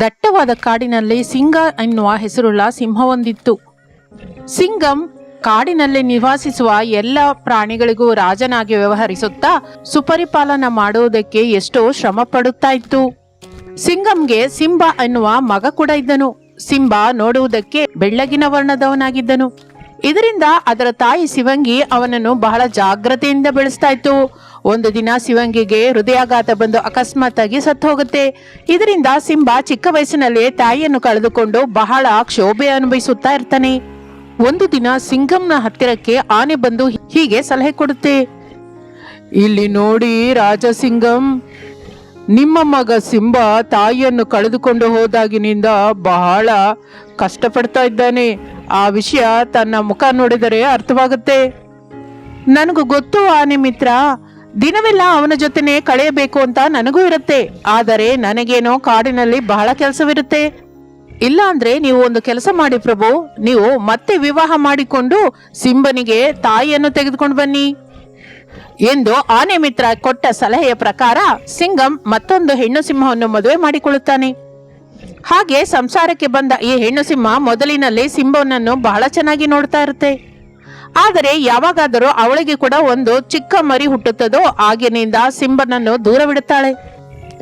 ದಟ್ಟವಾದ ಕಾಡಿನಲ್ಲಿ ಸಿಂಗ ಎನ್ನುವ ಹೆಸರುಳ್ಳ ಸಿಂಹವೊಂದಿತ್ತು. ಸಿಂಗಂ ಕಾಡಿನಲ್ಲಿ ನಿವಾಸಿಸುವ ಎಲ್ಲ ಪ್ರಾಣಿಗಳಿಗೂ ರಾಜನಾಗಿ ವ್ಯವಹರಿಸುತ್ತಾ ಸುಪರಿಪಾಲನ ಮಾಡುವುದಕ್ಕೆ ಎಷ್ಟೋ ಶ್ರಮ ಪಡುತ್ತಾ ಇತ್ತು. ಸಿಂಗಂಗೆ ಸಿಂಬ ಎನ್ನುವ ಮಗ ಕೂಡ ಇದ್ದನು. ಸಿಂಬ ನೋಡುವುದಕ್ಕೆ ಬೆಳ್ಳಗಿನ ವರ್ಣದವನಾಗಿದ್ದನು. ಇದರಿಂದ ಅದರ ತಾಯಿ ಶಿವಂಗಿ ಅವನನ್ನು ಬಹಳ ಜಾಗ್ರತೆಯಿಂದ ಬೆಳೆಸ್ತಾ ಇತ್ತು. ಒಂದು ದಿನ ಶಿವಂಗಿಗೆ ಹೃದಯಾಘಾತ ಬಂದು ಅಕಸ್ಮಾತ್ತಾಗಿ ಸತ್ತು ಹೋಗುತ್ತೆ ಇದರಿಂದ ಸಿಂಬಾ ಚಿಕ್ಕ ವಯಸ್ಸಿನಲ್ಲೇ ತಾಯಿಯನ್ನು ಕಳೆದುಕೊಂಡು ಬಹಳ ಕ್ಷೋಭೆ ಅನುಭವಿಸುತ್ತಾ ಇರ್ತಾನೆ. ಒಂದು ದಿನ ಸಿಂಗಂನ ಹತ್ತಿರಕ್ಕೆ ಆನೆ ಬಂದು ಹೀಗೆ ಸಲಹೆ ಕೊಡುತ್ತೆ. ಇಲ್ಲಿ ನೋಡಿ ರಾಜ ಸಿಂಗಂ ನಿಮ್ಮ ಮಗ ಸಿಂಬ ತಾಯಿಯನ್ನು ಕಳೆದುಕೊಂಡು ಹೋದಾಗಿನಿಂದ ಬಹಳ ಕಷ್ಟಪಡ್ತಾ ಇದ್ದಾನೆ. ಆ ವಿಷಯ ತನ್ನ ಮುಖ ನೋಡಿದರೆ ಅರ್ಥವಾಗುತ್ತೆ. ನನಗೂ ಗೊತ್ತು ಆನೆ ಮಿತ್ರ ದಿನವೆಲ್ಲ ಅವನ ಜೊತೆನೆ ಕಳೆಯಬೇಕು ಅಂತ ನನಗೂ ಇರುತ್ತೆ. ಆದರೆ ನನಗೇನೋ ಕಾಡಿನಲ್ಲಿ ಬಹಳ ಕೆಲಸವಿರುತ್ತೆ. ಇಲ್ಲ ಅಂದ್ರೆ ನೀವು ಒಂದು ಕೆಲಸ ಮಾಡಿ ಪ್ರಭು, ನೀವು ಮತ್ತೆ ವಿವಾಹ ಮಾಡಿಕೊಂಡು ಸಿಂಬನಿಗೆ ತಾಯಿಯನ್ನು ತೆಗೆದುಕೊಂಡು ಬನ್ನಿ. ಎಂದು ಆನೆ ಮಿತ್ರ ಕೊಟ್ಟ ಸಲಹೆಯ ಪ್ರಕಾರ ಸಿಂಗಂ ಮತ್ತೊಂದು ಹೆಣ್ಣು ಸಿಂಹವನ್ನು ಮದುವೆ ಮಾಡಿಕೊಳ್ಳುತ್ತಾನೆ. ಹಾಗೆ ಸಂಸಾರಕ್ಕೆ ಬಂದ ಈ ಹೆಣ್ಣು ಸಿಂಹ ಮೊದಲಿನಲ್ಲಿ ಸಿಂಬನನ್ನು ಬಹಳ ಚೆನ್ನಾಗಿ ನೋಡ್ತಾ ಇರುತ್ತೆ. ಆದರೆ ಯಾವಾಗಾದರೂ ಅವಳಿಗೆ ಕೂಡ ಒಂದು ಚಿಕ್ಕ ಮರಿ ಹುಟ್ಟುತ್ತದೋ ಆಗಿನಿಂದ ಸಿಂಬನನ್ನು ದೂರವಿಡುತ್ತಾಳೆ.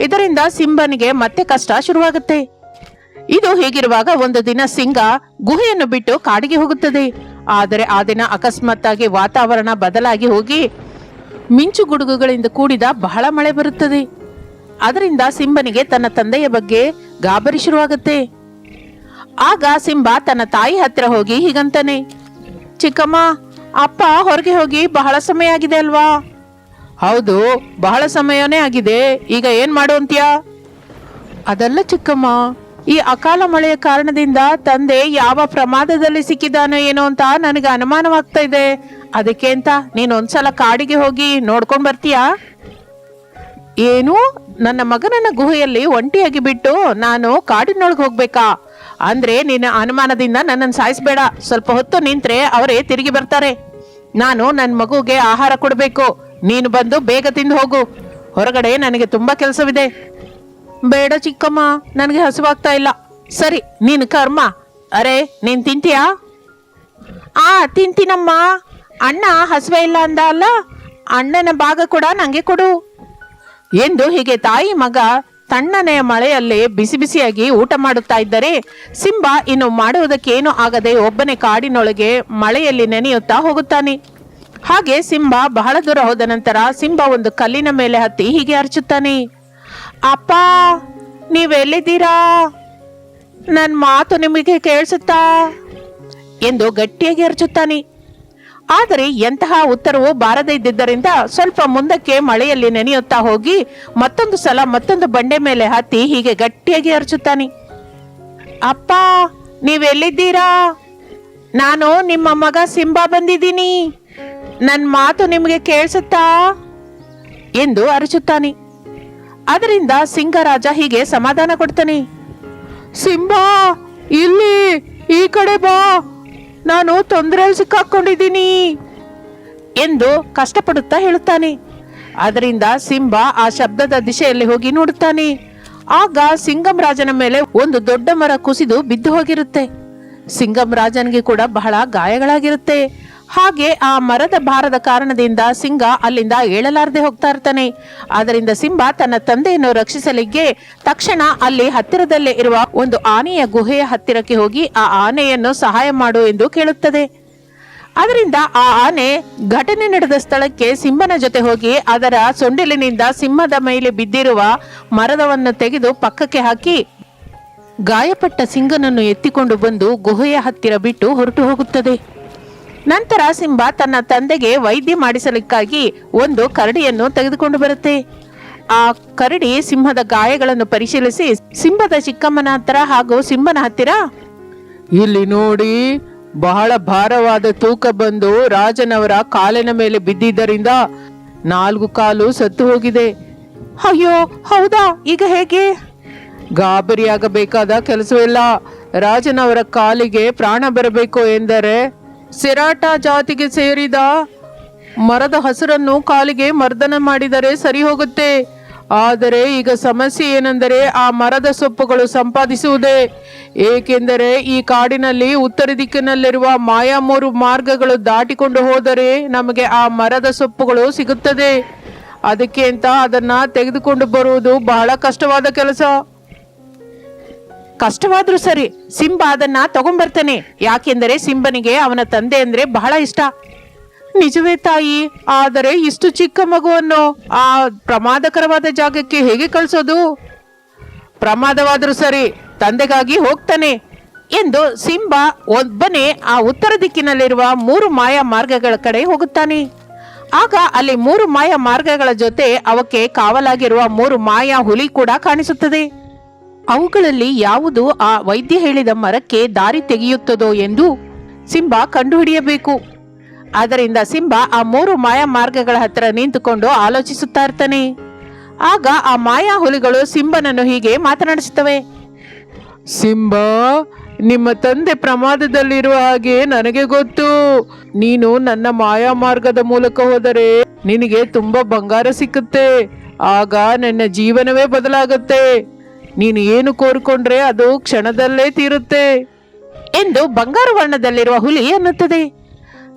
ಇದರಿಂದ ಸಿಂಬನಿಗೆ ಮತ್ತೆ ಕಷ್ಟ ಶುರುವಾಗುತ್ತೆ. ಇದು ಹೀಗಿರುವಾಗ ಒಂದು ದಿನ ಸಿಂಗ ಗುಹೆಯನ್ನು ಬಿಟ್ಟು ಕಾಡಿಗೆ ಹೋಗುತ್ತದೆ. ಆದರೆ ಆ ದಿನ ಅಕಸ್ಮಾತ್ತಾಗಿ ವಾತಾವರಣ ಬದಲಾಗಿ ಹೋಗಿ ಮಿಂಚು ಗುಡುಗುಗಳಿಂದ ಕೂಡಿದ ಬಹಳ ಮಳೆ ಬರುತ್ತದೆ. ಅದರಿಂದ ಸಿಂಬನಿಗೆ ತನ್ನ ತಂದೆಯ ಬಗ್ಗೆ ಗಾಬರಿ ಶುರುವಾಗುತ್ತೆ. ಆಗ ಸಿಂಬ ತನ್ನ ತಾಯಿ ಹತ್ತಿರ ಹೋಗಿ ಹೀಗಂತಾನೆ ಚಿಕ್ಕಮ್ಮ ಅಪ್ಪ ಹೊರಗೆ ಹೋಗಿ ಬಹಳ ಸಮಯ ಆಗಿದೆ ಅಲ್ವಾ? ಹೌದು ಬಹಳ ಸಮಯನೇ ಆಗಿದೆ. ಈಗ ಏನ್ ಮಾಡು ಅಂತ್ಯಾ? ಅದಲ್ಲ ಚಿಕ್ಕಮ್ಮ ಈ ಅಕಾಲ ಮಳೆಯ ಕಾರಣದಿಂದ ತಂದೆ ಯಾವ ಪ್ರಮಾದದಲ್ಲಿ ಸಿಕ್ಕಿದಾನೋ ಏನೋ ಅಂತ ನನಗೆ ಅನುಮಾನವಾಗ್ತಾ ಇದೆ. ಅದಕ್ಕೆ ಅಂತ ನೀನು ಒಂದ್ಸಲ ಕಾಡಿಗೆ ಹೋಗಿ ನೋಡ್ಕೊಂಡ್ ಬರ್ತೀಯಾ? ಏನು? ನನ್ನ ಮಗನನ್ನ ಗುಹೆಯಲ್ಲಿ ಒಂಟಿಯಾಗಿ ಬಿಟ್ಟು ನಾನು ಕಾಡಿನೊಳಗೆ ಹೋಗ್ಬೇಕಾ? ಅಂದ್ರೆ ನಿನ್ನ ಅನುಮಾನದಿಂದ ನನ್ನನ್ನು ಸಾಯಿಸ್ಬೇಡ. ಸ್ವಲ್ಪ ಹೊತ್ತು ನಿಂತ್ರೆ ಅವರೇ ತಿರುಗಿ ಬರ್ತಾರೆ. ನಾನು ನನ್ನ ಮಗುಗೆ ಆಹಾರ ಕೊಡಬೇಕು. ನೀನು ಬಂದು ಬೇಗ ತಿಂದು ಹೋಗು. ಹೊರಗಡೆ ನನಗೆ ತುಂಬಾ ಕೆಲಸವಿದೆ. ಬೇಡ ಚಿಕ್ಕಮ್ಮ, ನನಗೆ ಹಸುವಾಗ್ತಾ ಇಲ್ಲ. ಸರಿ, ನೀನು ಕರ್ಮ. ಅರೆ, ನೀನು ತಿಂತೀಯಾ? ಆ, ತಿಂತೀನಮ್ಮ. ಅಣ್ಣ ಹಸುವೆ ಇಲ್ಲ ಅಂದ ಅಲ್ಲ? ಅಣ್ಣನ ಭಾಗ ಕೂಡ ನನಗೆ ಕೊಡು. ಎಂದು ಹೀಗೆ ತಾಯಿ ಮಗ ತಣ್ಣನೆಯ ಮಳೆಯಲ್ಲಿ ಬಿಸಿ ಬಿಸಿಯಾಗಿ ಊಟ ಮಾಡುತ್ತಾ ಇದ್ದರೆ, ಸಿಂಬ ಇನ್ನು ಮಾಡುವುದಕ್ಕೇನು ಆಗದೆ ಒಬ್ಬನೇ ಕಾಡಿನೊಳಗೆ ಮಳೆಯಲ್ಲಿ ನೆನೆಯುತ್ತಾ ಹೋಗುತ್ತಾನೆ. ಹಾಗೆ ಸಿಂಬ ಬಹಳ ದೂರ ಹೋದ ನಂತರ ಸಿಂಬ ಒಂದು ಕಲ್ಲಿನ ಮೇಲೆ ಹತ್ತಿ ಹೀಗೆ ಅರ್ಚುತ್ತಾನೆ, ಅಪ್ಪ, ನೀವೆಲ್ಲಿದ್ದೀರಾ? ನನ್ನ ಮಾತು ನಿಮಗೆ ಕೇಳಿಸುತ್ತಾ? ಎಂದು ಗಟ್ಟಿಯಾಗಿ ಅರ್ಚುತ್ತಾನೆ. ಆದರೆ ಎಂತಹ ಉತ್ತರವು ಬಾರದೇ ಇದ್ದಿದ್ದರಿಂದ ಸ್ವಲ್ಪ ಮುಂದಕ್ಕೆ ಮಳೆಯಲ್ಲಿ ನೆನೆಯುತ್ತಾ ಹೋಗಿ ಮತ್ತೊಂದು ಸಲ ಮತ್ತೊಂದು ಬಂಡೆ ಮೇಲೆ ಹತ್ತಿ ಹೀಗೆ ಗಟ್ಟಿಯಾಗಿ ಅರಚುತ್ತಾನೆ. ಅಪ್ಪ, ನೀವೆಲ್ಲಿದ್ದೀರಾ? ನಾನು ನಿಮ್ಮ ಮಗ ಸಿಂಬಾ ಬಂದಿದ್ದೀನಿ. ನನ್ನ ಮಾತು ನಿಮಗೆ ಕೇಳಿಸುತ್ತಾ? ಎಂದು ಅರಚುತ್ತಾನೆ. ಅದರಿಂದ ಸಿಂಗರಾಜ ಹೀಗೆ ಸಮಾಧಾನ ಕೊಡ್ತಾನೆ. ಸಿಂಬಾ, ಇಲ್ಲಿ ಈ ಕಡೆ ಬಾ. ನಾನು ತೊಂದರೆಯಲ್ಲಿ ಸಿಕ್ಕಾಕೊಂಡಿದ್ದೀನಿ ಎಂದು ಕಷ್ಟಪಡುತ್ತಾ ಹೇಳುತ್ತಾನೆ. ಅದರಿಂದ ಸಿಂಬ ಆ ಶಬ್ದದ ದಿಶೆಯಲ್ಲಿ ಹೋಗಿ ನೋಡುತ್ತಾನೆ. ಆಗ ಸಿಂಗಂ ರಾಜನ ಮೇಲೆ ಒಂದು ದೊಡ್ಡ ಮರ ಕುಸಿದು ಬಿದ್ದು ಹೋಗಿರುತ್ತೆ. ಸಿಂಗಂ ರಾಜನಿಗೆ ಕೂಡ ಬಹಳ ಗಾಯಗಳಾಗಿರುತ್ತೆ. ಹಾಗೆ ಆ ಮರದ ಭಾರದ ಕಾರಣದಿಂದ ಸಿಂಗ ಅಲ್ಲಿಂದ ಏಳಲಾರದೆ ಹೋಗ್ತಾ ಇರ್ತಾನೆ. ಆದ್ದರಿಂದ ಸಿಂಬ ತನ್ನ ತಂದೆಯನ್ನು ರಕ್ಷಿಸಲಿಕ್ಕೆ ತಕ್ಷಣ ಅಲ್ಲಿ ಹತ್ತಿರದಲ್ಲೇ ಇರುವ ಒಂದು ಆನೆಯ ಗುಹೆಯ ಹತ್ತಿರಕ್ಕೆ ಹೋಗಿ ಆ ಆನೆಯನ್ನು ಸಹಾಯ ಮಾಡು ಎಂದು ಕೇಳುತ್ತದೆ. ಅದರಿಂದ ಆ ಆನೆ ಘಟನೆ ನಡೆದ ಸ್ಥಳಕ್ಕೆ ಸಿಂಹನ ಜೊತೆ ಹೋಗಿ ಅದರ ಸೊಂಡಿಲಿನಿಂದ ಸಿಂಹದ ಮೇಲೆ ಬಿದ್ದಿರುವ ಮರದವನ್ನು ತೆಗೆದು ಪಕ್ಕಕ್ಕೆ ಹಾಕಿ ಗಾಯಪಟ್ಟ ಸಿಂಗನನ್ನು ಎತ್ತಿಕೊಂಡು ಬಂದು ಗುಹೆಯ ಹತ್ತಿರ ಬಿಟ್ಟು ಹೊರಟು ಹೋಗುತ್ತದೆ. ನಂತರ ಸಿಂಬ ತನ್ನ ತಂದೆಗೆ ವೈದ್ಯ ಮಾಡಿಸಲಿಕ್ಕಾಗಿ ಒಂದು ಕರಡಿಯನ್ನು ತೆಗೆದುಕೊಂಡು ಬರುತ್ತೆ. ಆ ಕರಡಿ ಸಿಂಹದ ಗಾಯಗಳನ್ನು ಪರಿಶೀಲಿಸಿ ಸಿಂಹದ ಚಿಕ್ಕಮ್ಮನ ಹತ್ತಿರ ಹಾಗೂ ಸಿಂಹನ ಹತ್ತಿರ. ಇಲ್ಲಿ ನೋಡಿ ಬಹಳ ಭಾರವಾದ ತೂಕ ಬಂದು ರಾಜನವರ ಕಾಲಿನ ಮೇಲೆ ಬಿದ್ದಿದ್ದರಿಂದ ನಾಲ್ಕು ಕಾಲು ಸತ್ತು ಹೋಗಿದೆ. ಅಯ್ಯೋ ಹೌದಾ? ಈಗ ಹೇಗೆ? ಗಾಬರಿಯಾಗಬೇಕಾದ ಕೆಲಸವಿಲ್ಲ. ರಾಜನವರ ಕಾಲಿಗೆ ಪ್ರಾಣ ಬರಬೇಕು ಎಂದರೆ ಸಿರಾಟ ಜಾತಿಗೆ ಸೇರಿದ ಮರದ ಹಸರನ್ನು ಕಾಲಿಗೆ ಮರ್ದನ ಮಾಡಿದರೆ ಸರಿ ಹೋಗುತ್ತೆ ಆದರೆ ಈಗ ಸಮಸ್ಯೆ ಏನೆಂದರೆ ಆ ಮರದ ಸೊಪ್ಪುಗಳು ಸಂಪಾದಿಸುವುದೇ. ಏಕೆಂದರೆ ಈ ಕಾಡಿನಲ್ಲಿ ಉತ್ತರ ದಿಕ್ಕಿನಲ್ಲಿರುವ ಮಾಯಾಮೂರು ಮಾರ್ಗಗಳು ದಾಟಿಕೊಂಡು ಹೋದರೆ ನಮಗೆ ಆ ಮರದ ಸೊಪ್ಪುಗಳು ಸಿಗುತ್ತದೆ. ಅದಕ್ಕೆ ಅಂತ ಅದನ್ನ ತೆಗೆದುಕೊಂಡು ಬರುವುದು ಬಹಳ ಕಷ್ಟವಾದ ಕೆಲಸ. ಕಷ್ಟವಾದ್ರೂ ಸರಿ, ಸಿಂಬ ಅದನ್ನ ತಗೊಂಡ್ಬರ್ತಾನೆ. ಯಾಕೆಂದರೆ ಸಿಂಬನಿಗೆ ಅವನ ತಂದೆ ಅಂದ್ರೆ ಬಹಳ ಇಷ್ಟ. ನಿಜವೇ ತಾಯಿ, ಆದರೆ ಇಷ್ಟು ಚಿಕ್ಕ ಮಗುವನ್ನು ಆ ಪ್ರಮಾದಕರವಾದ ಜಾಗಕ್ಕೆ ಹೇಗೆ ಕಳಿಸೋದು? ಪ್ರಮಾದವಾದ್ರೂ ಸರಿ, ತಂದೆಗಾಗಿ ಹೋಗ್ತಾನೆ ಎಂದು ಸಿಂಬ ಒಬ್ಬನೇ ಆ ಉತ್ತರ ದಿಕ್ಕಿನಲ್ಲಿರುವ ಮೂರು ಮಾಯಾ ಮಾರ್ಗಗಳ ಕಡೆ ಹೋಗುತ್ತಾನೆ. ಆಗ ಅಲ್ಲಿ ಮೂರು ಮಾಯಾ ಮಾರ್ಗಗಳ ಜೊತೆ ಅವಕ್ಕೆ ಕಾವಲಾಗಿರುವ ಮೂರು ಮಾಯಾ ಹುಲಿ ಕೂಡ ಕಾಣಿಸುತ್ತದೆ. ಅವುಗಳಲ್ಲಿ ಯಾವುದು ಆ ವೈದ್ಯ ಹೇಳಿದ ಮರಕ್ಕೆ ದಾರಿ ತೆಗೆಯುತ್ತದೋ ಎಂದು ಸಿಂಬ ಕಂಡುಹಿಡಿಯಬೇಕು. ಆದ್ದರಿಂದ ಸಿಂಬ ಆ ಮೂರು ಮಾಯಾ ಮಾರ್ಗಗಳ ಹತ್ತಿರ ನಿಂತುಕೊಂಡು ಆಲೋಚಿಸುತ್ತಾ ಇರ್ತಾನೆ ಆಗ ಆ ಮಾಯಾ ಹುಲಿಗಳು ಸಿಂಬನನ್ನು ಹೀಗೆ ಮಾತನಾಡಿಸುತ್ತವೆ. ಸಿಂಬ, ನಿಮ್ಮ ತಂದೆ ಪ್ರಮಾದದಲ್ಲಿರುವ ಹಾಗೆ ನನಗೆ ಗೊತ್ತು. ನೀನು ನನ್ನ ಮಾಯಾ ಮಾರ್ಗದ ಮೂಲಕ ಹೋದರೆ ನಿನಗೆ ತುಂಬಾ ಬಂಗಾರ ಸಿಕ್ಕುತ್ತೆ. ಆಗ ನನ್ನ ಜೀವನವೇ ಬದಲಾಗುತ್ತೆ. ನೀನು ಏನು ಕೋರಿಕೊಂಡ್ರೆ ಅದು ಕ್ಷಣದಲ್ಲೇ ತೀರುತ್ತೆ ಎಂದು ಬಂಗಾರ ವರ್ಣದಲ್ಲಿರುವ ಹುಲಿ ಅನ್ನುತ್ತದೆ.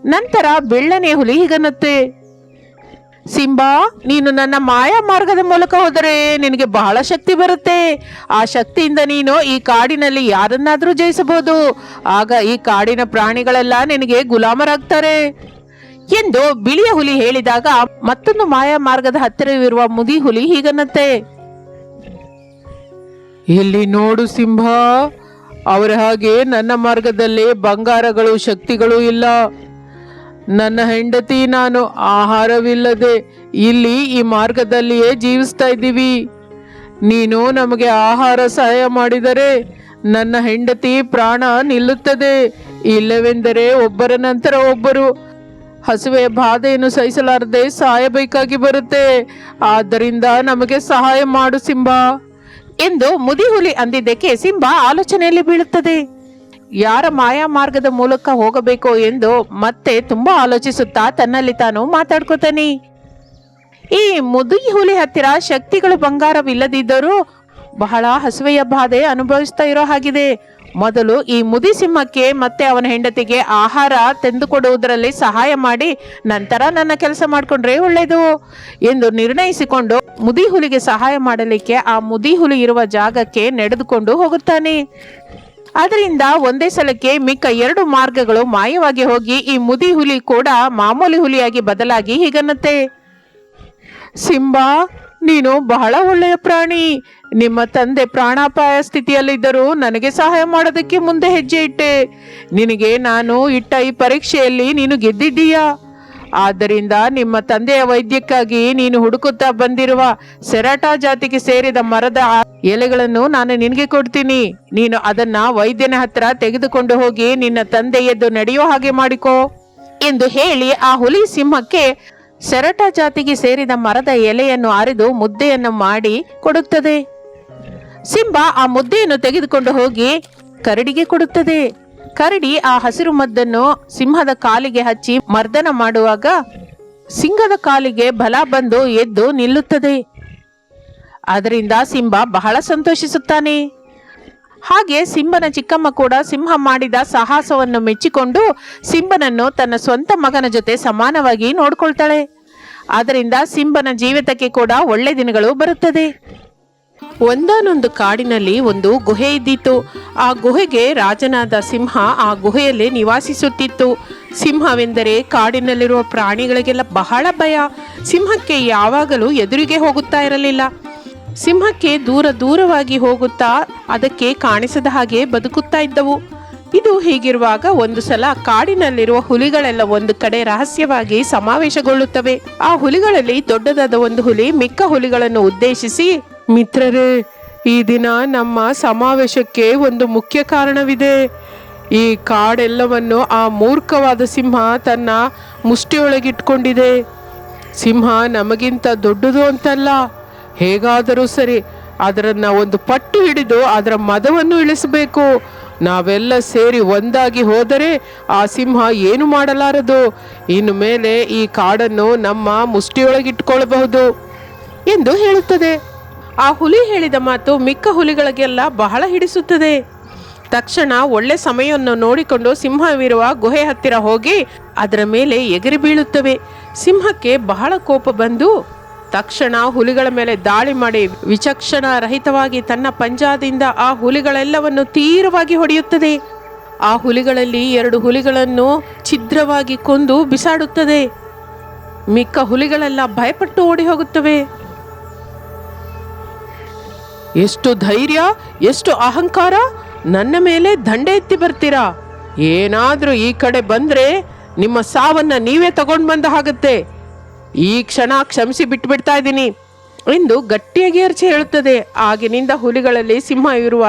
ನಂತರ ಬೆಳ್ಳನೆಯ ಹುಲಿ ಹೀಗನ್ನುತ್ತೆ. ಸಿಂಬಾ, ನೀನು ನನ್ನ ಮಾಯಾ ಮಾರ್ಗದ ಮೂಲಕ ಹೋದರೆ ನಿನಗೆ ಬಹಳ ಶಕ್ತಿ ಬರುತ್ತೆ. ಆ ಶಕ್ತಿಯಿಂದ ನೀನು ಈ ಕಾಡಿನಲ್ಲಿ ಯಾರನ್ನಾದರೂ ಜಯಿಸಬಹುದು. ಆಗ ಈ ಕಾಡಿನ ಪ್ರಾಣಿಗಳೆಲ್ಲ ನಿನಗೆ ಗುಲಾಮರಾಗ್ತಾರೆ ಎಂದು ಬಿಳಿಯ ಹುಲಿ ಹೇಳಿದಾಗ ಮತ್ತೊಂದು ಮಾಯಾ ಮಾರ್ಗದ ಹತ್ತಿರವಿರುವ ಮುದಿ ಹುಲಿ ಹೀಗನ್ನತ್ತೆ. ಇಲ್ಲಿ ನೋಡು ಸಿಂಹ, ಅವರ ಹಾಗೆ ನನ್ನ ಮಾರ್ಗದಲ್ಲಿ ಬಂಗಾರಗಳು, ಶಕ್ತಿಗಳು ಇಲ್ಲ. ನನ್ನ ಹೆಂಡತಿ, ನಾನು ಆಹಾರವಿಲ್ಲದೆ ಇಲ್ಲಿ ಈ ಮಾರ್ಗದಲ್ಲಿಯೇ ಜೀವಿಸ್ತಾ ಇದ್ದೀವಿ. ನೀನು ನಮಗೆ ಆಹಾರ ಸಹಾಯ ಮಾಡಿದರೆ ನನ್ನ ಹೆಂಡತಿ ಪ್ರಾಣ ನಿಲ್ಲುತ್ತದೆ. ಇಲ್ಲವೆಂದರೆ ಒಬ್ಬರ ನಂತರ ಒಬ್ಬರು ಹಸುವೆ ಬಾಧೆಯನ್ನು ಸಹಿಸಲಾರದೆ ಸಾಯಬೇಕಾಗಿ ಬರುತ್ತೆ. ಆದ್ದರಿಂದ ನಮಗೆ ಸಹಾಯ ಮಾಡು ಸಿಂಬಾ ಎಂದು ಮುದಿಹುಲಿ ಅಂದಿದ್ದಕ್ಕೆ ಸಿಂಬಾ ಆಲೋಚನೆಯಲ್ಲಿ ಬೀಳುತ್ತದೆ. ಯಾರ ಮಾಯಾ ಮಾರ್ಗದ ಮೂಲಕ ಹೋಗಬೇಕು ಎಂದು ಮತ್ತೆ ತುಂಬಾ ಆಲೋಚಿಸುತ್ತಾ ತನ್ನಲ್ಲಿ ತಾನು ಮಾತಾಡ್ಕೋತಾನೆ. ಈ ಮುದಿ ಹುಲಿ ಹತ್ತಿರ ಶಕ್ತಿಗಳು ಬಂಗಾರವಿಲ್ಲದಿದ್ದರೂ ಬಹಳ ಹಸುವೆಯ ಬಾಧೆ ಅನುಭವಿಸ್ತಾ ಇರೋ ಹಾಗಿದೆ. ಮೊದಲು ಈ ಮುದಿ ಸಿಂಹಕ್ಕೆ ಮತ್ತೆ ಅವನ ಹೆಂಡತಿಗೆ ಆಹಾರ ತಂದುಕೊಡುವುದರಲ್ಲಿ ಸಹಾಯ ಮಾಡಿ ನಂತರ ನನ್ನ ಕೆಲಸ ಮಾಡಿಕೊಂಡ್ರೆ ಒಳ್ಳೆಯದು ಎಂದು ನಿರ್ಣಯಿಸಿಕೊಂಡು ಮುದಿ ಹುಲಿಗೆ ಸಹಾಯ ಮಾಡಲಿಕ್ಕೆ ಆ ಮುದಿ ಹುಲಿ ಇರುವ ಜಾಗಕ್ಕೆ ನಡೆದುಕೊಂಡು ಹೋಗುತ್ತಾನೆ. ಅದರಿಂದ ಒಂದೇ ಸಲಕ್ಕೆ ಮಿಕ್ಕ ಎರಡು ಮಾರ್ಗಗಳು ಮಾಯವಾಗಿ ಹೋಗಿ ಈ ಮುದಿ ಹುಲಿ ಕೂಡ ಮಾಮೂಲಿ ಹುಲಿಯಾಗಿ ಬದಲಾಗಿ ಹೀಗನ್ನತ್ತೆ. ಸಿಂಬಾ ನೀನು ಬಹಳ ಒಳ್ಳೆಯ ಪ್ರಾಣಿ. ನಿಮ್ಮ ತಂದೆ ಪ್ರಾಣಾಪಾಯ ಸ್ಥಿತಿಯಲ್ಲಿದ್ದರೂ ನನಗೆ ಸಹಾಯ ಮಾಡೋದಕ್ಕೆ ಮುಂದೆ ಹೆಜ್ಜೆ ಇಟ್ಟೆ. ನಿನಗೆ ನಾನು ಇಟ್ಟ ಈ ಪರೀಕ್ಷೆಯಲ್ಲಿ ನೀನು ಗೆದ್ದಿದ್ದೀಯಾ? ಆದ್ದರಿಂದ ನಿಮ್ಮ ತಂದೆಯ ವೈದ್ಯಕ್ಕಾಗಿ ನೀನು ಹುಡುಕುತ್ತಾ ಬಂದಿರುವ ಸೆರಾಟಾ ಜಾತಿಗೆ ಸೇರಿದ ಮರದ ಎಲೆಗಳನ್ನು ನಾನು ನಿನಗೆ ಕೊಡ್ತೀನಿ. ನೀನು ಅದನ್ನ ವೈದ್ಯನ ಹತ್ರ ತೆಗೆದುಕೊಂಡು ಹೋಗಿ ನಿನ್ನ ತಂದೆ ಎದ್ದು ನಡೆಯೋ ಹಾಗೆ ಮಾಡಿಕೋ. ಎಂದು ಹೇಳಿ ಆ ಹುಲಿ ಸಿಂಹಕ್ಕೆ ಸೆರಟ ಜಾತಿಗೆ ಸೇರಿದ ಮರದ ಎಲೆಯನ್ನು ಅರೆದು ಮುದ್ದೆಯನ್ನು ಮಾಡಿ ಕೊಡುತ್ತದೆ. ಸಿಂಬ ಆ ಮುದ್ದೆಯನ್ನು ತೆಗೆದುಕೊಂಡು ಹೋಗಿ ಕರಡಿಗೆ ಕೊಡುತ್ತದೆ. ಕರಡಿ ಆ ಹಸಿರು ಮದ್ದನ್ನು ಸಿಂಹದ ಕಾಲಿಗೆ ಹಚ್ಚಿ ಮರ್ದನ ಮಾಡುವಾಗ ಸಿಂಹದ ಕಾಲಿಗೆ ಬಲ ಬಂದು ಎದ್ದು ನಿಲ್ಲುತ್ತದೆ. ಅದರಿಂದ ಸಿಂಬ ಬಹಳ ಸಂತೋಷಿಸುತ್ತಾನೆ. ಹಾಗೆ ಸಿಂಬನ ಚಿಕ್ಕಮ್ಮ ಕೂಡ ಸಿಂಹ ಮಾಡಿದ ಸಾಹಸವನ್ನು ಮೆಚ್ಚಿಕೊಂಡು ಸಿಂಬನನ್ನು ತನ್ನ ಸ್ವಂತ ಮಗನ ಜೊತೆ ಸಮಾನವಾಗಿ ನೋಡ್ಕೊಳ್ತಾಳೆ. ಆದ್ದರಿಂದ ಸಿಂಹನ ಜೀವಿತಕ್ಕೆ ಕೂಡ ಒಳ್ಳೆ ದಿನಗಳು ಬರುತ್ತದೆ. ಒಂದಾನೊಂದು ಕಾಡಿನಲ್ಲಿ ಒಂದು ಗುಹೆ ಇದ್ದಿತ್ತು. ಆ ಗುಹೆಗೆ ರಾಜನಾದ ಸಿಂಹ ಆ ಗುಹೆಯಲ್ಲಿ ನಿವಾಸಿಸುತ್ತಿತ್ತು. ಸಿಂಹವೆಂದರೆ ಕಾಡಿನಲ್ಲಿರುವ ಪ್ರಾಣಿಗಳಿಗೆಲ್ಲ ಬಹಳ ಭಯ. ಸಿಂಹಕ್ಕೆ ಯಾವಾಗಲೂ ಎದುರಿಗೆ ಹೋಗುತ್ತಾ ಇರಲಿಲ್ಲ. ಸಿಂಹಕ್ಕೆ ದೂರ ದೂರವಾಗಿ ಹೋಗುತ್ತಾ ಅದಕ್ಕೆ ಕಾಣಿಸದ ಹಾಗೆ ಬದುಕುತ್ತಾ ಇದ್ದವು. ಇದು ಹೀಗಿರುವಾಗ ಒಂದು ಸಲ ಕಾಡಿನಲ್ಲಿರುವ ಹುಲಿಗಳೆಲ್ಲ ಒಂದು ಕಡೆ ರಹಸ್ಯವಾಗಿ ಸಮಾವೇಶಗೊಳ್ಳುತ್ತವೆ. ಆ ಹುಲಿಗಳಲ್ಲಿ ದೊಡ್ಡದಾದ ಒಂದು ಹುಲಿ ಮಿಕ್ಕ ಹುಲಿಗಳನ್ನು ಉದ್ದೇಶಿಸಿ, ಮಿತ್ರರೇ, ಈ ದಿನ ನಮ್ಮ ಸಮಾವೇಶಕ್ಕೆ ಒಂದು ಮುಖ್ಯ ಕಾರಣವಿದೆ. ಈ ಕಾಡೆಲ್ಲವನ್ನು ಆ ಮೂರ್ಖವಾದ ಸಿಂಹ ತನ್ನ ಮುಷ್ಟಿಯೊಳಗಿಟ್ಕೊಂಡಿದೆ. ಸಿಂಹ ನಮಗಿಂತ ದೊಡ್ಡದು ಅಂತಲ್ಲ. ಹೇಗಾದರೂ ಸರಿ, ಅದರನ್ನ ಒಂದು ಪಟ್ಟು ಹಿಡಿದು ಅದರ ಮದವನ್ನು ಇಳಿಸಬೇಕು. ನಾವೆಲ್ಲ ಸೇರಿ ಒಂದಾಗಿ ಹೋದರೆ ಆ ಸಿಂಹ ಏನು ಮಾಡಲಾರದು? ಇನ್ನು ಮೇಲೆ ಈ ಕಾಡನ್ನು ನಮ್ಮ ಮುಷ್ಟಿಯೊಳಗಿಟ್ಕೊಳ್ಬಹುದು ಎಂದು ಹೇಳುತ್ತದೆ. ಆ ಹುಲಿ ಹೇಳಿದ ಮಾತು ಮಿಕ್ಕ ಹುಲಿಗಳಿಗೆಲ್ಲ ಬಹಳ ಹಿಡಿಸುತ್ತದೆ. ತಕ್ಷಣ ಒಳ್ಳೆ ಸಮಯವನ್ನು ನೋಡಿಕೊಂಡು ಸಿಂಹವಿರುವ ಗುಹೆ ಹತ್ತಿರ ಹೋಗಿ ಅದರ ಮೇಲೆ ಎಗರಿ ಬೀಳುತ್ತವೆ. ಸಿಂಹಕ್ಕೆ ಬಹಳ ಕೋಪ ಬಂದು ತಕ್ಷಣ ಹುಲಿಗಳ ಮೇಲೆ ದಾಳಿ ಮಾಡಿ ವಿಚಕ್ಷಣ ರಹಿತವಾಗಿ ತನ್ನ ಪಂಜಾದಿಂದ ಆ ಹುಲಿಗಳೆಲ್ಲವನ್ನು ತೀರವಾಗಿ ಹೊಡೆಯುತ್ತದೆ. ಆ ಹುಲಿಗಳಲ್ಲಿ ಎರಡು ಹುಲಿಗಳನ್ನು ಛಿದ್ರವಾಗಿ ಕೊಂದು ಬಿಸಾಡುತ್ತದೆ. ಮಿಕ್ಕ ಹುಲಿಗಳೆಲ್ಲ ಭಯಪಟ್ಟು ಓಡಿ ಹೋಗುತ್ತವೆ. ಎಷ್ಟು ಧೈರ್ಯ, ಎಷ್ಟು ಅಹಂಕಾರ, ನನ್ನ ಮೇಲೆ ದಂಡೆ ಎತ್ತಿ ಬರ್ತೀರಾ? ಏನಾದರೂ ಈ ಕಡೆ ಬಂದ್ರೆ ನಿಮ್ಮ ಸಾವನ್ನ ನೀವೇ ತಗೊಂಡು ಬಂದ ಹಾಗತ್ತೆ. ಈ ಕ್ಷಣ ಕ್ಷಮಿಸಿ ಬಿಟ್ಬಿಡ್ತಾ ಇದ್ದೀನಿ ಎಂದು ಗಟ್ಟಿಯಾಗಿ ಅರ್ಚೆ ಹೇಳುತ್ತದೆ. ಆಗಿನಿಂದ ಹುಲಿಗಳಲ್ಲಿ ಸಿಂಹ ಇರುವ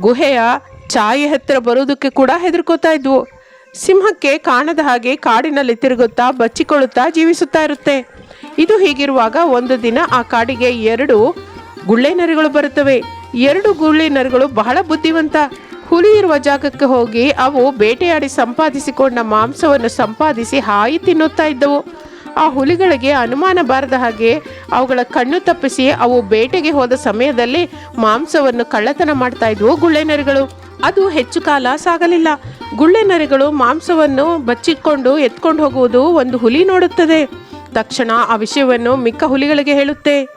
ಗುಹೆಯ ಛಾಯೆ ಹತ್ತಿರ ಬರುವುದಕ್ಕೆ ಕೂಡ ಹೆದರ್ಕೋತಾ ಇದ್ವು. ಸಿಂಹಕ್ಕೆ ಕಾಣದ ಹಾಗೆ ಕಾಡಿನಲ್ಲಿ ತಿರುಗುತ್ತಾ ಬಚ್ಚಿಕೊಳ್ಳುತ್ತಾ ಜೀವಿಸುತ್ತಾ ಇರುತ್ತೆ. ಇದು ಹೀಗಿರುವಾಗ ಒಂದು ದಿನ ಆ ಕಾಡಿಗೆ ಎರಡು ಗುಳ್ಳೆ ನರಿಗಳು ಬರುತ್ತವೆ. ಎರಡು ಗುಳ್ಳೆ ನರಿಗಳು ಬಹಳ ಬುದ್ಧಿವಂತ. ಹುಲಿ ಇರುವ ಜಾಗಕ್ಕೆ ಹೋಗಿ ಅವು ಬೇಟೆಯಾಡಿ ಸಂಪಾದಿಸಿಕೊಂಡ ಮಾಂಸವನ್ನು ಸಂಪಾದಿಸಿ ಹಾಯಿ ತಿನ್ನುತ್ತಾ ಇದ್ದವು. ಆ ಹುಲಿಗಳಿಗೆ ಅನುಮಾನ ಬಾರದ ಹಾಗೆ ಅವುಗಳ ಕಣ್ಣು ತಪ್ಪಿಸಿ ಅವು ಬೇಟೆಗೆ ಹೋದ ಸಮಯದಲ್ಲಿ ಮಾಂಸವನ್ನು ಕಳ್ಳತನ ಮಾಡ್ತಾ ಇದ್ವು ಗುಳ್ಳೆ ನರಿಗಳು. ಅದು ಹೆಚ್ಚು ಕಾಲ ಸಾಗಲಿಲ್ಲ. ಗುಳ್ಳೆನರಿಗಳು ಮಾಂಸವನ್ನು ಬಚ್ಚಿಕೊಂಡು ಎತ್ಕೊಂಡು ಹೋಗುವುದು ಒಂದು ಹುಲಿ ನೋಡುತ್ತದೆ. ತಕ್ಷಣ ಆ ವಿಷಯವನ್ನು ಮಿಕ್ಕ ಹುಲಿಗಳಿಗೆ ಹೇಳುತ್ತೆ.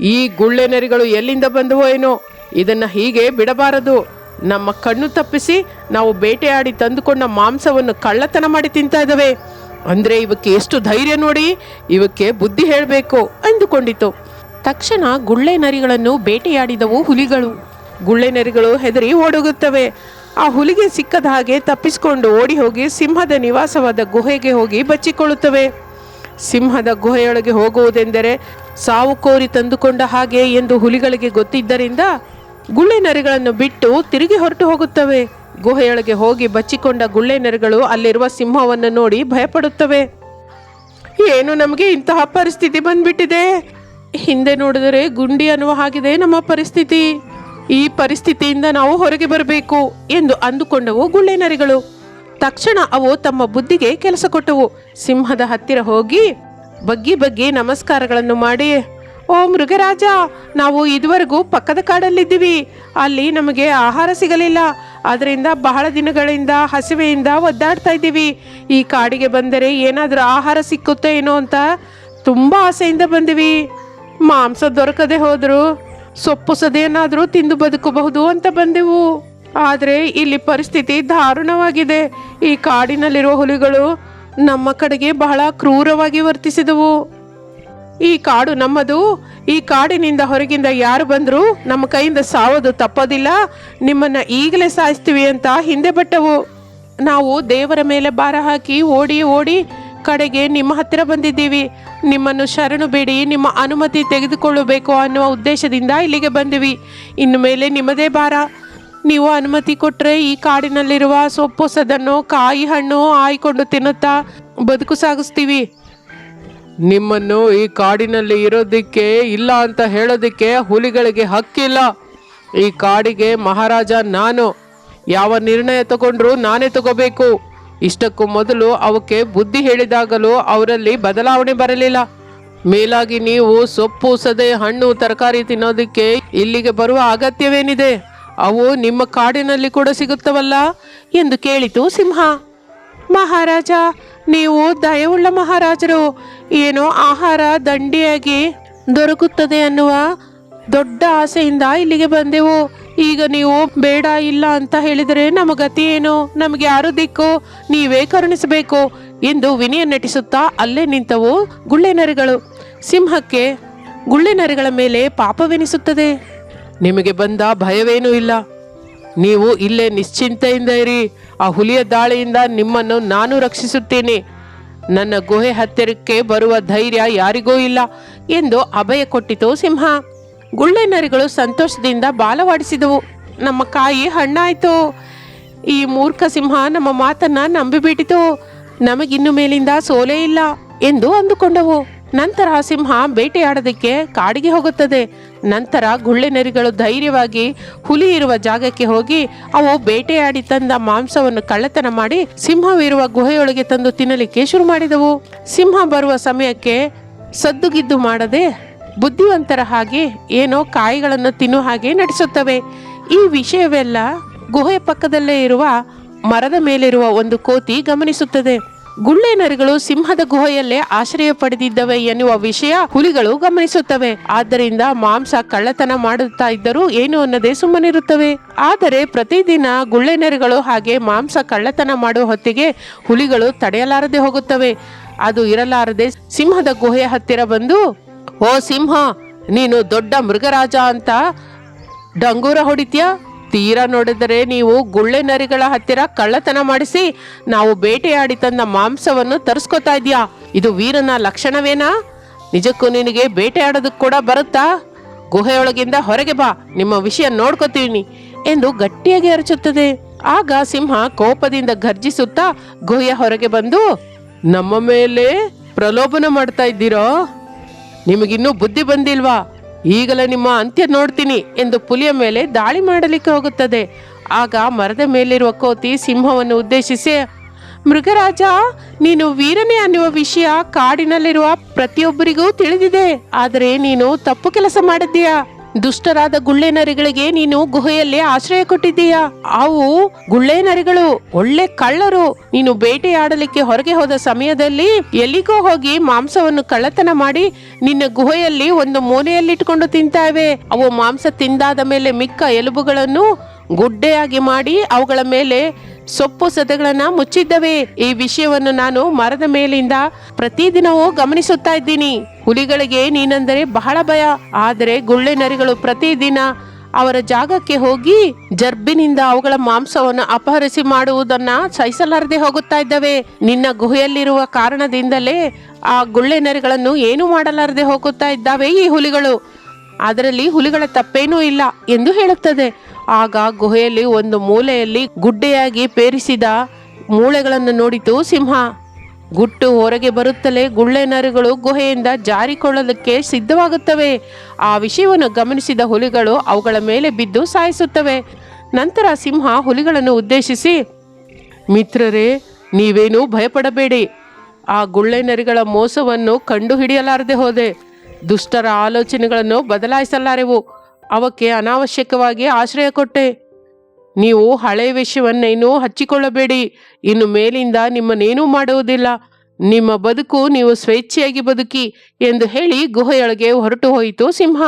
ಈ ಗುಳ್ಳೆನರಿಗಳು ಎಲ್ಲಿಂದ ಬಂದವೋ ಏನೋ, ಇದನ್ನ ಹೀಗೆ ಬಿಡಬಾರದು. ನಮ್ಮ ಕಣ್ಣು ತಪ್ಪಿಸಿ ನಾವು ಬೇಟೆಯಾಡಿ ತಂದುಕೊಂಡ ಮಾಂಸವನ್ನು ಕಳ್ಳತನ ಮಾಡಿ ತಿಂತಾ ಇದ್ದಾವೆ. ಅಂದ್ರೆ ಇವಕ್ಕೆ ಎಷ್ಟು ಧೈರ್ಯ ನೋಡಿ ಇವಕ್ಕೆ ಬುದ್ಧಿ ಹೇಳಬೇಕು ಅಂದುಕೊಂಡಿತು. ತಕ್ಷಣ ಗುಳ್ಳೆ ನರಿಗಳನ್ನು ಬೇಟೆಯಾಡಿದವು ಹುಲಿಗಳು. ಗುಳ್ಳೆ ನರಿಗಳು ಹೆದರಿ ಓಡೋಗುತ್ತವೆ. ಆ ಹುಲಿಗೆ ಸಿಕ್ಕದ ಹಾಗೆ ತಪ್ಪಿಸಿಕೊಂಡು ಓಡಿ ಹೋಗಿ ಸಿಂಹದ ನಿವಾಸವಾದ ಗುಹೆಗೆ ಹೋಗಿ ಬಚ್ಚಿಕೊಳ್ಳುತ್ತವೆ. ಸಿಂಹದ ಗುಹೆಯೊಳಗೆ ಹೋಗುವುದೆಂದರೆ ಸಾವು ಕೋರಿ ತಂದುಕೊಂಡ ಹಾಗೆ ಎಂದು ಹುಲಿಗಳಿಗೆ ಗೊತ್ತಿದ್ದರಿಂದ ಗುಳ್ಳೆ ನರಿಗಳನ್ನು ಬಿಟ್ಟು ತಿರುಗಿ ಹೊರಟು ಹೋಗುತ್ತವೆ. ಗುಹೆಯೊಳಗೆ ಹೋಗಿ ಬಚ್ಚಿಕೊಂಡ ಗುಳ್ಳೆ ನರಿಗಳು ಅಲ್ಲಿರುವ ಸಿಂಹವನ್ನು ನೋಡಿ ಭಯಪಡುತ್ತವೆ. ಏನು ನಮಗೆ ಇಂತಹ ಪರಿಸ್ಥಿತಿ ಬಂದ್ಬಿಟ್ಟಿದೆ? ಹಿಂದೆ ನೋಡಿದರೆ ಗುಂಡಿ ಅನ್ನುವ ಹಾಗಿದೆ ನಮ್ಮ ಪರಿಸ್ಥಿತಿ. ಈ ಪರಿಸ್ಥಿತಿಯಿಂದ ನಾವು ಹೊರಗೆ ಬರಬೇಕು ಎಂದು ಅಂದುಕೊಂಡವು ಗುಳ್ಳೆ ನರಿಗಳು. ತಕ್ಷಣ ಅವು ತಮ್ಮ ಬುದ್ಧಿಗೆ ಕೆಲಸ ಕೊಟ್ಟವು. ಸಿಂಹದ ಹತ್ತಿರ ಹೋಗಿ ಬಗ್ಗಿ ಬಗ್ಗಿ ನಮಸ್ಕಾರಗಳನ್ನು ಮಾಡಿ ಓ ಮೃಗರಾಜ, ನಾವು ಇದುವರೆಗೂ ಪಕ್ಕದ ಕಾಡಲ್ಲಿದ್ದೀವಿ. ಅಲ್ಲಿ ನಮಗೆ ಆಹಾರ ಸಿಗಲಿಲ್ಲ. ಅದರಿಂದ ಬಹಳ ದಿನಗಳಿಂದ ಹಸಿವೆಯಿಂದ ಒದ್ದಾಡ್ತಾ ಇದ್ದೀವಿ. ಈ ಕಾಡಿಗೆ ಬಂದರೆ ಏನಾದರೂ ಆಹಾರ ಸಿಕ್ಕುತ್ತೋ ಏನೋ ಅಂತ ತುಂಬ ಆಸೆಯಿಂದ ಬಂದಿವಿ. ಮಾಂಸ ದೊರಕದೆ ಹೋದರೂ. ಸೊಪ್ಪು ಸದೇನಾದರೂ ತಿಂದು ಬದುಕಬಹುದು ಅಂತ ಬಂದೆವು. ಆದರೆ ಇಲ್ಲಿ ಪರಿಸ್ಥಿತಿ ದಾರುಣವಾಗಿದೆ. ಈ ಕಾಡಿನಲ್ಲಿರುವ ಹುಲಿಗಳು ನಮ್ಮ ಕಡೆಗೆ ಬಹಳ ಕ್ರೂರವಾಗಿ ವರ್ತಿಸಿದವು. ಈ ಕಾಡು ನಮ್ಮದು. ಈ ಕಾಡಿನಿಂದ ಹೊರಗಿಂದ ಯಾರು ಬಂದರೂ ನಮ್ಮ ಕೈಯಿಂದ ಸಾವದು, ತಪ್ಪೋದಿಲ್ಲ. ನಿಮ್ಮನ್ನ ಈಗಲೇ ಸಾಯಿಸ್ತೀವಿ ಅಂತ ಹಿಂದೆ ಬಟ್ಟವು. ನಾವು ದೇವರ ಮೇಲೆ ಭಾರ ಹಾಕಿ ಓಡಿ ಓಡಿ ಕಡೆಗೆ ನಿಮ್ಮ ಹತ್ತಿರ ಬಂದಿದ್ದೀವಿ. ನಿಮ್ಮನ್ನು ಶರಣು ಬೇಡಿ, ನಿಮ್ಮ ಅನುಮತಿ ತೆಗೆದುಕೊಳ್ಳಬೇಕು ಅನ್ನುವ ಉದ್ದೇಶದಿಂದ ಇಲ್ಲಿಗೆ ಬಂದಿವಿ. ಇನ್ನು ಮೇಲೆ ನಿಮ್ಮದೇ ಭಾರ. ನೀವು ಅನುಮತಿ ಕೊಟ್ಟರೆ ಈ ಕಾಡಿನಲ್ಲಿರುವ ಸೊಪ್ಪು, ಸದನ್ನು, ಕಾಯಿ ಹಣ್ಣು ಆಯ್ಕೊಂಡು ತಿನ್ನುತ್ತಾ ಬದುಕು ಸಾಗಿಸ್ತೀವಿ. ನಿಮ್ಮನ್ನು ಈ ಕಾಡಿನಲ್ಲಿ ಇರೋದಕ್ಕೆ ಇಲ್ಲ ಅಂತ ಹೇಳೋದಕ್ಕೆ ಹುಲಿಗಳಿಗೆ ಹಕ್ಕಿಲ್ಲ. ಈ ಕಾಡಿಗೆ ಮಹಾರಾಜ ನಾನು. ಯಾವ ನಿರ್ಣಯ ತಗೊಂಡ್ರು ನಾನೇ ತಗೋಬೇಕು. ಇಷ್ಟಕ್ಕೂ ಮೊದಲು ಅವಕ್ಕೆ ಬುದ್ಧಿ ಹೇಳಿದಾಗಲೂ ಅವರಲ್ಲಿ ಬದಲಾವಣೆ ಬರಲಿಲ್ಲ. ಮೇಲಾಗಿ ನೀವು ಸೊಪ್ಪು, ಸದೆ, ಹಣ್ಣು, ತರಕಾರಿ ತಿನ್ನೋದಕ್ಕೆ ಇಲ್ಲಿಗೆ ಬರುವ ಅಗತ್ಯವೇನಿದೆ? ಅವು ನಿಮ್ಮ ಕಾಡಿನಲ್ಲಿ ಕೂಡ ಸಿಗುತ್ತವಲ್ಲ? ಎಂದು ಕೇಳಿತು ಸಿಂಹ. ಮಹಾರಾಜ ನೀವು ದಯವುಳ್ಳ ಮಹಾರಾಜರು, ಏನೋ ಆಹಾರ ದಂಡಿಯಾಗಿ ದೊರಕುತ್ತದೆ ಅನ್ನುವ ದೊಡ್ಡ ಆಸೆಯಿಂದ ಇಲ್ಲಿಗೆ ಬಂದೆವು. ಈಗ ನೀವು ಬೇಡ, ಇಲ್ಲ ಅಂತ ಹೇಳಿದರೆ ನಮ್ಮ ಗತಿ ಏನು? ನಮಗೆ ಯಾರು ದಿಕ್ಕು? ನೀವೇ ಕರುಣಿಸಬೇಕು ಎಂದು ವಿನಯ ನಟಿಸುತ್ತಾ ಅಲ್ಲೇ ನಿಂತವು ಗುಳ್ಳೆ ನರಿಗಳು. ಸಿಂಹಕ್ಕೆ ಗುಳ್ಳೆ ನರಿಗಳ ಮೇಲೆ ಪಾಪವೆನಿಸುತ್ತದೆ. ನಿಮಗೆ ಬಂದ ಭಯವೇನೂ ಇಲ್ಲ. ನೀವು ಇಲ್ಲೇ ನಿಶ್ಚಿಂತೆಯಿಂದ ಇರಿ. ಆ ಹುಲಿಯ ದಾಳಿಯಿಂದ ನಿಮ್ಮನ್ನು ನಾನು ರಕ್ಷಿಸುತ್ತೇನೆ. ನನ್ನ ಗುಹೆ ಹತ್ತಿರಕ್ಕೆ ಬರುವ ಧೈರ್ಯ ಯಾರಿಗೂ ಇಲ್ಲ ಎಂದು ಅಭಯ ಕೊಟ್ಟಿತು ಸಿಂಹ. ಗುಳ್ಳೆ ನರಿಗಳು ಸಂತೋಷದಿಂದ ಬಾಲವಾಡಿಸಿದವು. ನಮ್ಮ ಕಾಯಿ ಹಣ್ಣಾಯಿತು. ಈ ಮೂರ್ಖ ಸಿಂಹ ನಮ್ಮ ಮಾತನ್ನ ನಂಬಿಬಿಟ್ಟಿತು. ನಮಗಿನ್ನು ಮೇಲಿಂದ ಸೋಲೇ ಇಲ್ಲ ಎಂದು ಅಂದುಕೊಂಡವು. ನಂತರ ಸಿಂಹ ಬೇಟೆಯಾಡೋದಕ್ಕೆ ಕಾಡಿಗೆ ಹೋಗುತ್ತದೆ. ನಂತರ ಗುಳ್ಳೆ ನರಿಗಳು ಧೈರ್ಯವಾಗಿ ಹುಲಿ ಇರುವ ಜಾಗಕ್ಕೆ ಹೋಗಿ ಅವು ಬೇಟೆಯಾಡಿ ತಂದ ಮಾಂಸವನ್ನು ಕಳ್ಳತನ ಮಾಡಿ ಸಿಂಹವಿರುವ ಗುಹೆಯೊಳಗೆ ತಂದು ತಿನ್ನಲಿಕ್ಕೆ ಶುರು ಮಾಡಿದವು. ಸಿಂಹ ಬರುವ ಸಮಯಕ್ಕೆ ಸದ್ದುಗಿದ್ದು ಮಾಡದೆ ಬುದ್ಧಿವಂತರ ಹಾಗೆ ಏನೋ ಕಾಯಿಗಳನ್ನು ತಿನ್ನುವ ಹಾಗೆ ನಡೆಸುತ್ತವೆ. ಈ ವಿಷಯವೆಲ್ಲ ಗುಹೆಯ ಪಕ್ಕದಲ್ಲೇ ಇರುವ ಮರದ ಮೇಲಿರುವ ಒಂದು ಕೋತಿ ಗಮನಿಸುತ್ತದೆ. ಗುಳ್ಳೆ ನರಿಗಳು ಸಿಂಹದ ಗುಹೆಯಲ್ಲೇ ಆಶ್ರಯ ಪಡೆದಿದ್ದವೆ ಎನ್ನುವ ವಿಷಯ ಹುಲಿಗಳು ಗಮನಿಸುತ್ತವೆ. ಆದ್ದರಿಂದ ಮಾಂಸ ಕಳ್ಳತನ ಮಾಡುತ್ತಾ ಇದ್ದರೂ ಏನು ಅನ್ನದೇ ಸುಮ್ಮನಿರುತ್ತವೆ. ಆದರೆ ಪ್ರತಿದಿನ ಗುಳ್ಳೆ ನರಿಗಳು ಹಾಗೆ ಮಾಂಸ ಕಳ್ಳತನ ಮಾಡುವ ಹೊತ್ತಿಗೆ ಹುಲಿಗಳು ತಡೆಯಲಾರದೆ ಹೋಗುತ್ತವೆ. ಅದು ಇರಲಾರದೆ ಸಿಂಹದ ಗುಹೆಯ ಹತ್ತಿರ ಬಂದು, ಓ ಸಿಂಹ, ನೀನು ದೊಡ್ಡ ಮೃಗರಾಜ ಅಂತ ಡಂಗೂರ ಹೊಡಿತ್ಯಾ? ತೀರಾ ನೋಡಿದರೆ ನೀವು ಗುಳ್ಳೆ ನರಿಗಳ ಹತ್ತಿರ ಕಳ್ಳತನ ಮಾಡಿಸಿ ನಾವು ಬೇಟೆಯಾಡಿ ತಂದ ಮಾಂಸವನ್ನು ತರಿಸ್ಕೊತಾ ಇದೆಯಾ? ಇದು ವೀರನ ಲಕ್ಷಣವೇನಾ? ನಿಜಕ್ಕೂ ನಿನಗೆ ಬೇಟೆಯಾಡೋದಕ್ಕೆ ಕೂಡ ಬರುತ್ತಾ? ಗುಹೆಯೊಳಗಿಂದ ಹೊರಗೆ ಬಾ, ನಿಮ್ಮ ವಿಷಯ ನೋಡ್ಕೋತೀನಿ ಎಂದು ಗಟ್ಟಿಯಾಗಿ ಅರಚುತ್ತದೆ. ಆಗ ಸಿಂಹ ಕೋಪದಿಂದ ಗರ್ಜಿಸುತ್ತಾ ಗುಹೆಯ ಹೊರಗೆ ಬಂದು, ನಮ್ಮ ಮೇಲೆ ಪ್ರಲೋಭನ ಮಾಡ್ತಾ ಇದ್ದೀರೋ? ನಿಮಗಿನ್ನೂ ಬುದ್ಧಿ ಬಂದಿಲ್ವಾ? ಈಗಲೇ ನಿಮ್ಮ ಅಂತ್ಯ ನೋಡ್ತೀನಿ ಎಂದು ಪುಲಿಯ ಮೇಲೆ ದಾಳಿ ಮಾಡಲಿಕ್ಕೆ ಹೋಗುತ್ತದೆ. ಆಗ ಮರದ ಮೇಲಿರುವ ಕೋತಿ ಸಿಂಹವನ್ನು ಉದ್ದೇಶಿಸಿ, ಮೃಗರಾಜ, ನೀನು ವೀರನೇ ಅನ್ನುವ ವಿಷಯ ಕಾಡಿನಲ್ಲಿರುವ ಪ್ರತಿಯೊಬ್ಬರಿಗೂ ತಿಳಿದಿದೆ. ಆದರೆ ನೀನು ತಪ್ಪು ಕೆಲಸ ಮಾಡಿದ್ದೀಯಾ? ದುಷ್ಟರಾದ ಗುಳ್ಳೆ ನರಿಗಳಿಗೆ ನೀನು ಗುಹೆಯಲ್ಲಿ ಆಶ್ರಯ ಕೊಟ್ಟಿದ್ದೀಯಾ. ಅವು ಗುಳ್ಳೆ ನರಿಗಳು ಒಳ್ಳೆ ಕಳ್ಳರು. ನೀನು ಬೇಟೆಯಾಡಲಿಕ್ಕೆ ಹೊರಗೆ ಹೋದ ಸಮಯದಲ್ಲಿ ಎಲ್ಲಿಗೋ ಹೋಗಿ ಮಾಂಸವನ್ನು ಕಳ್ಳತನ ಮಾಡಿ ನಿನ್ನ ಗುಹೆಯಲ್ಲಿ ಒಂದು ಮೂಲೆಯಲ್ಲಿಟ್ಕೊಂಡು ತಿಂತಾವೆ. ಅವು ಮಾಂಸ ತಿಂದಾದ ಮೇಲೆ ಮಿಕ್ಕ ಎಲುಬುಗಳನ್ನು ಗುಡ್ಡೆಯಾಗಿ ಮಾಡಿ ಅವುಗಳ ಮೇಲೆ ಸೊಪ್ಪು ಸದೆಗಳನ್ನ ಮುಚ್ಚಿದ್ದವೆ? ಈ ವಿಷಯವನ್ನು ನಾನು ಮರದ ಮೇಲಿಂದ ಪ್ರತಿದಿನವೂ ಗಮನಿಸುತ್ತಾ ಇದ್ದೀನಿ. ಹುಲಿಗಳಿಗೆ ನೀನೆಂದರೆ ಬಹಳ ಭಯ. ಆದರೆ ಗುಳ್ಳೆ ನರಿಗಳು ಪ್ರತಿದಿನ ಅವರ ಜಾಗಕ್ಕೆ ಹೋಗಿ ಜರ್ಬಿನಿಂದ ಅವುಗಳ ಮಾಂಸವನ್ನು ಅಪಹರಿಸಿ ಮಾಡುವುದನ್ನ ಸಹಿಸಲಾರದೆ ಹೋಗುತ್ತಾ ಇದ್ದವೆ? ನಿನ್ನ ಗುಹೆಯಲ್ಲಿರುವ ಕಾರಣದಿಂದಲೇ ಆ ಗುಳ್ಳೆ ನರಿಗಳನ್ನು ಏನು ಮಾಡಲಾರದೆ ಹೋಗುತ್ತಾ ಇದ್ದಾವೆ ಈ ಹುಲಿಗಳು? ಅದರಲ್ಲಿ ಹುಲಿಗಳ ತಪ್ಪೇನೂ ಇಲ್ಲ ಎಂದು ಹೇಳುತ್ತದೆ. ಆಗ ಗುಹೆಯಲ್ಲಿ ಒಂದು ಮೂಲೆಯಲ್ಲಿ ಗುಡ್ಡೆಯಾಗಿ ಪೇರಿಸಿದ ಮೂಳೆಗಳನ್ನು ನೋಡಿತು ಸಿಂಹ. ಗುಟ್ಟು ಹೊರಗೆ ಬರುತ್ತಲೇ ಗುಳ್ಳೆ ನರಿಗಳು ಗುಹೆಯಿಂದ ಜಾರಿಕೊಳ್ಳಲಿಕ್ಕೆ ಸಿದ್ಧವಾಗುತ್ತವೆ. ಆ ವಿಷಯವನ್ನು ಗಮನಿಸಿದ ಹುಲಿಗಳು ಅವುಗಳ ಮೇಲೆ ಬಿದ್ದು ಸಾಯಿಸುತ್ತವೆ. ನಂತರ ಸಿಂಹ ಹುಲಿಗಳನ್ನು ಉದ್ದೇಶಿಸಿ, ಮಿತ್ರರೇ, ನೀವೇನೂ ಭಯಪಡಬೇಡಿ. ಆ ಗುಳ್ಳೆ ನರಿಗಳ ಮೋಸವನ್ನು ಕಂಡುಹಿಡಿಯಲಾರದೆ ಹೋದೆ. ದುಷ್ಟರ ಆಲೋಚನೆಗಳನ್ನು ಬದಲಾಯಿಸಲಾರೆವು. ಅವಕ್ಕೆ ಅನಾವಶ್ಯಕವಾಗಿ ಆಶ್ರಯ ಕೊಟ್ಟೆ. ನೀವು ಹಳೆ ವಿಷಯವನ್ನೇನೂ ಹಚ್ಚಿಕೊಳ್ಳಬೇಡಿ. ಇನ್ನು ಮೇಲಿಂದ ನಿಮ್ಮನ್ನೇನೂ ಮಾಡುವುದಿಲ್ಲ. ನಿಮ್ಮ ಬದುಕು ನೀವು ಸ್ವೇಚ್ಛೆಯಾಗಿ ಬದುಕಿ ಎಂದು ಹೇಳಿ ಗುಹೆಯೊಳಗೆ ಹೊರಟು ಹೋಯಿತು ಸಿಂಹ.